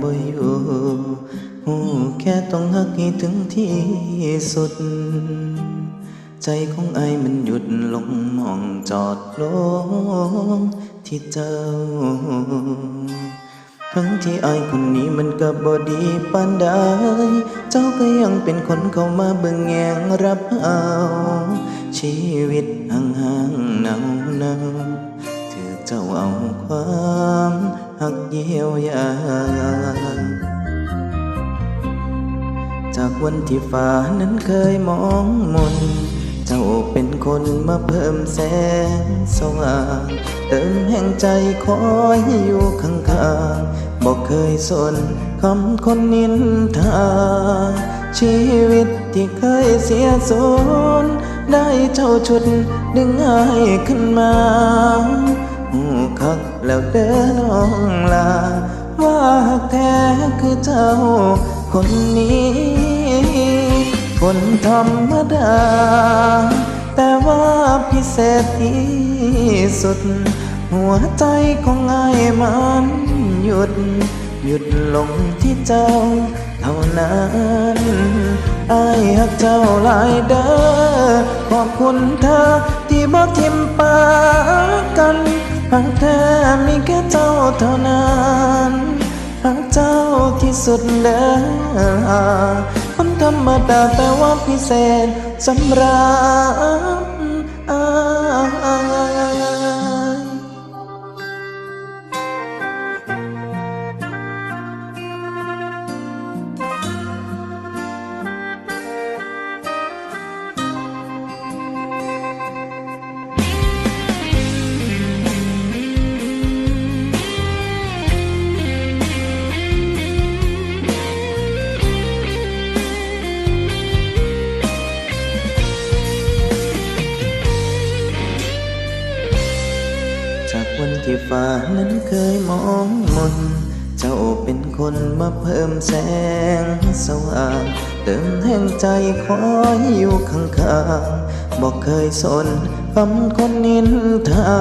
บ่อยู่หูแค่ต้องหักให้ถึงที่สุด ใจของไอ้มันหยุดลงมองจอดลงที่เจ้า ทั้งที่ไอคนนี้มันก็บ่ดีปานใดเจ้าก็ยังเป็นคนเข้ามาเบิ่งแยงรับเอา ชีวิตห่างๆเนาเนาๆถือเจ้าเอาความ หักเยียวยา จากวันที่ฟ้านั้นเคยมองมน เจ้าเป็นคนมาเพิ่มแสงสว่าง เติมแห่งใจคอยอยู่ข้างๆบอกเคยสนคำคนนินทา ชีวิตที่เคยเสียสูญได้เจ้าชุดดึงให้ขึ้นมา คักแล้วเดินน้องลา ว่าแท้คือเจ้า คนนี้ คนธรรมดา แต่ว่าพิเศษที่สุด หัวใจของไอ้มันหยุด หยุดลงที่เจ้าเท่านั้นไอ้หักเจ้าหลายเด้อขอบคุณเธอที่บอกทิมปากัน หากแท้มีแค่เจ้าเท่านั้นหากเจ้าที่สุดเด้อคนธรรมดาแต่ว่าพิเศษสำหรับ ฟ้านั้นเคยมองมน เจ้าเป็นคนมาเพิ่มแสงสว่าง เติมแห่งใจคอยอยู่ข้างๆบอกเคยสนคำคนนินทา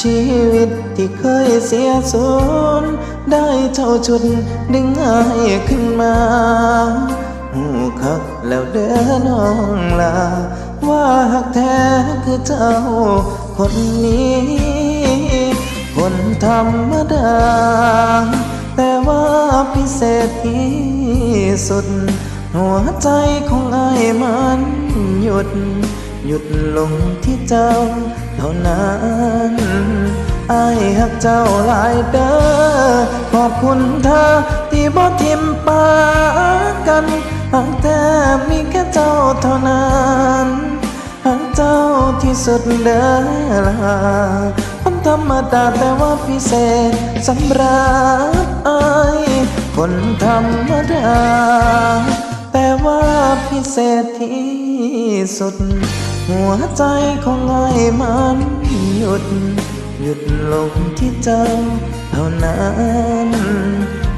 ชีวิตที่เคยเสียสูญได้เจ้าชุดดึงให้ขึ้นมาหูคักแล้วเดินน้องลา ว่าหักแท้คือเจ้าคนนี้ คนธรรมดา แต่ว่าพิเศษที่สุด หัวใจของไอ้ายมันหยุด หยุดลงที่เจ้าเท่านั้นไอ้ายหักเจ้าหลายเด้อขอบคุณเธอที่บ่ทิมปากันหากแต่มีแค่เจ้าเท่านั้นหากเจ้าที่สุดเด้อล่ะ ธรรมดาแต่ว่าพิเศษสำหรับไอ้ายคนธรรมดา แต่ว่าพิเศษที่สุด หัวใจของไอ้มันหยุด หยุดลงที่เจ้าเท่านั้น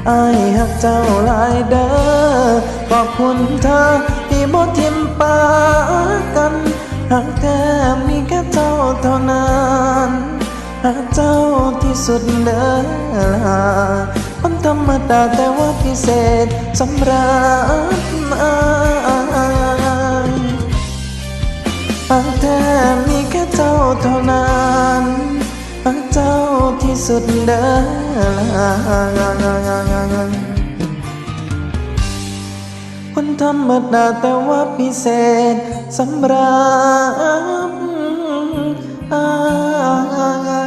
ไอ้หักเจ้าหลายเด้อขอบคุณเธอ ที่สุดเด้อล่ะคนธรรมดาแต่ว่าพิเศษสำหรับอ้ายหากแท้มีแค่เจ้าเท่านั้นหาเจ้าที่สุดเด้อคนธรรมดาแต่ว่าพิเศษสำหรับอาย